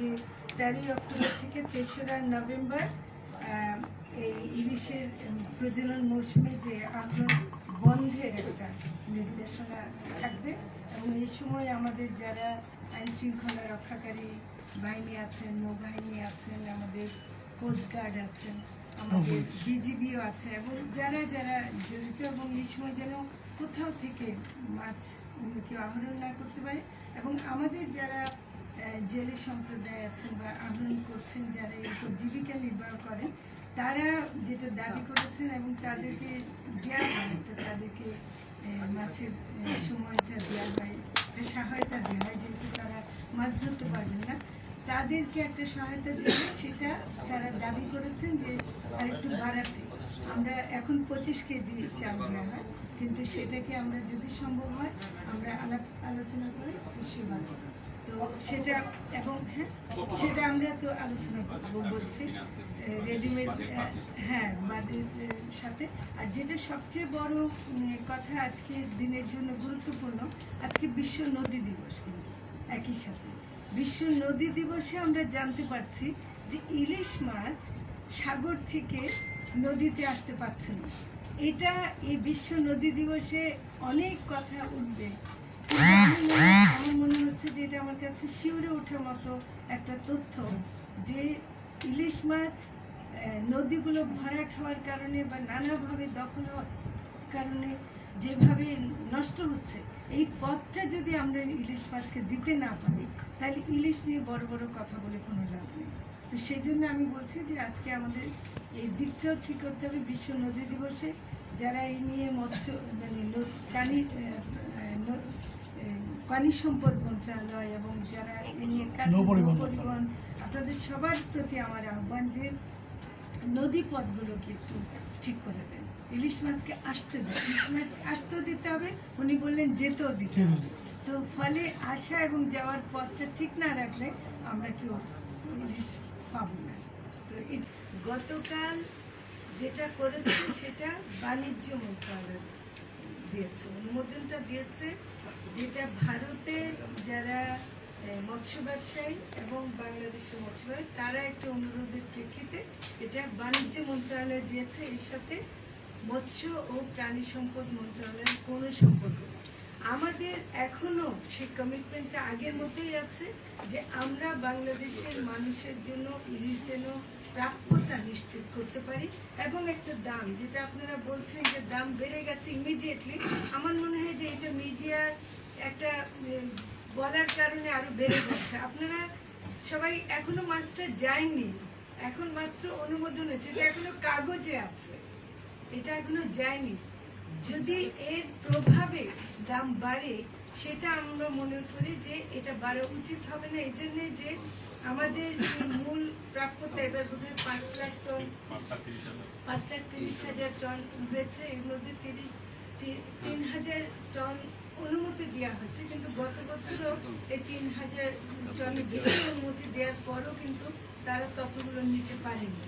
যে তেরোই অক্টোবর থেকে তেসরা নভেম্বর এই ইলিশের প্রজনন মৌসুমে যে আগ্রহ বন্ধের একটা নির্দেশনা থাকবে এবং এই সময় আমাদের যারা আইন শৃঙ্খলা রক্ষাকারী বাহিনী আছেন নৌবাহিনী আছেন আমাদের কোস্টগার্ড আছেন আমাদের বিজিবিও আছে এবং যারা যারা জড়িত এবং এই সময় যেন কোথাও থেকে মাছ কেউ আহরণ না করতে পারে এবং আমাদের যারা জেলে সম্প্রদায় আছেন বা আহরণ করছেন, যারা উপর জীবিকা নির্বাহ করেন, তারা যেটা দাবি করেছেন এবং তাদেরকে দেওয়া হয় এটা তাদেরকে মাছের সময়টা দেওয়া হয়, একটা সহায়তা দেওয়া হয়, যেহেতু তারা মাছ ধরতে পারবেন না। তাদেরকে একটা সহায়তা দেবে সেটা তারা দাবি করেছেন যে আরেকটু বাড়াতে। আমরা এখন পঁচিশ কেজি চাল দেওয়া হয়, কিন্তু সেটাকে আমরা যদি সম্ভব হয়, আমরা আলাপ আলোচনা করে খুশি বাড়াবো তো সেটা এবং হ্যাঁ সেটা আমরা তো আলোচনা করব, বলছি রেডিমেড হ্যাঁ বাদের সাথে। আর যেটা সবচেয়ে বড় কথা আজকে দিনের জন্য গুরুত্বপূর্ণ, আজকে বিশ্ব নদী দিবস কিন্তু, একই সাথে। বিশ্ব নদী দিবসে আমরা জানতে পারছি যে ইলিশ মাছ সাগর থেকে নদীতে আসতে পারছে না। এটা এই বিশ্ব নদী দিবসে অনেক কথা উঠবে। আমার মনে- হচ্ছে যে এটা আমার কাছে শিউরে ওঠার মতো একটা তথ্য যে ইলিশ মাছ নদীগুলো ভরাট হওয়ার কারণে বা নানাভাবে দখল কারণে যেভাবে নষ্ট হচ্ছে, এই পথটা যদি আমরা ইলিশ মাছকে দিতে না পারি, তাহলে ইলিশ নিয়ে বড় বড় কথা বলে কোনো লাভ নেই। তো সেই জন্য আমি বলছি যে আজকে আমাদের এই দিকটাও ঠিক করতে হবে বিশ্ব নদী দিবসে যারা এই নিয়ে মৎস্য মানে প্রাণী পানি সম্পদ মন্ত্রণালয় এবং যারা এই নিয়ে পরিবহন আপনাদের সবার প্রতি আমার আহ্বান যে নদী পথগুলোকে একটু ঠিক করে দেন। ইলিশ মাছকে আসতে দেন। ইলিশ মাছকে আসতেও দিতে হবে উনি বললেন যেতেও দিতে হবে। তো ফলে আসা এবং যাওয়ার পথটা ঠিক না রাখলে আমরা কেউ ইলিশ পাবো না। গতকাল যেটা করেছে সেটা বাণিজ্য মন্ত্রণালয় দিয়েছে, অনুমোদনটা দিয়েছে, যেটা ভারতের যারা মৎস্য ব্যবসায়ী এবং বাংলাদেশের মৎস্য ব্যবসায়ী, তারা একটা অনুরোধের প্রেক্ষিতে এটা বাণিজ্য মন্ত্রণালয় দিয়েছে এর সাথে মৎস্য ও প্রাণী সম্পদ মন্ত্রণালয়ের কোনো সম্পর্ক নেই। আমাদের এখনও সেই কমিটমেন্টটা আগের মতোই আছে যে আমরা বাংলাদেশের মানুষের জন্য ইলিশ যেন প্রাপ্যতা নিশ্চিত করতে পারি এবং একটা দাম, যেটা আপনারা বলছেন যে দাম বেড়ে গেছে ইমিডিয়েটলি আমার মনে হয় যে এটা মিডিয়ার একটা বলার কারণে আরও বেড়ে যাচ্ছে। আপনারা সবাই এখনও মাছটা যায়নি, এখন মাত্র অনুমোদন হয়েছে, এটা এখনও কাগজে আছে, এটা এখনও যায়নি। যদি এর প্রভাবে দাম বাড়ে, সেটা আমরা মনে করি যে এটা বাড়া উচিত হবে না। এই জন্যে যে আমাদের যে মূল প্রাপ্যতা, এবার বোধ হয় পাঁচ লাখ টন, পাঁচ লাখ তিরিশ হাজার টন হয়েছে। এর মধ্যে তিরিশ তিন হাজার টন অনুমতি দেওয়া হয়েছে কিন্তু গত বছরও এই তিন হাজার টনের বেশি অনুমতি দেওয়ার পরও কিন্তু তারা ততগুলো নিতে পারেনি।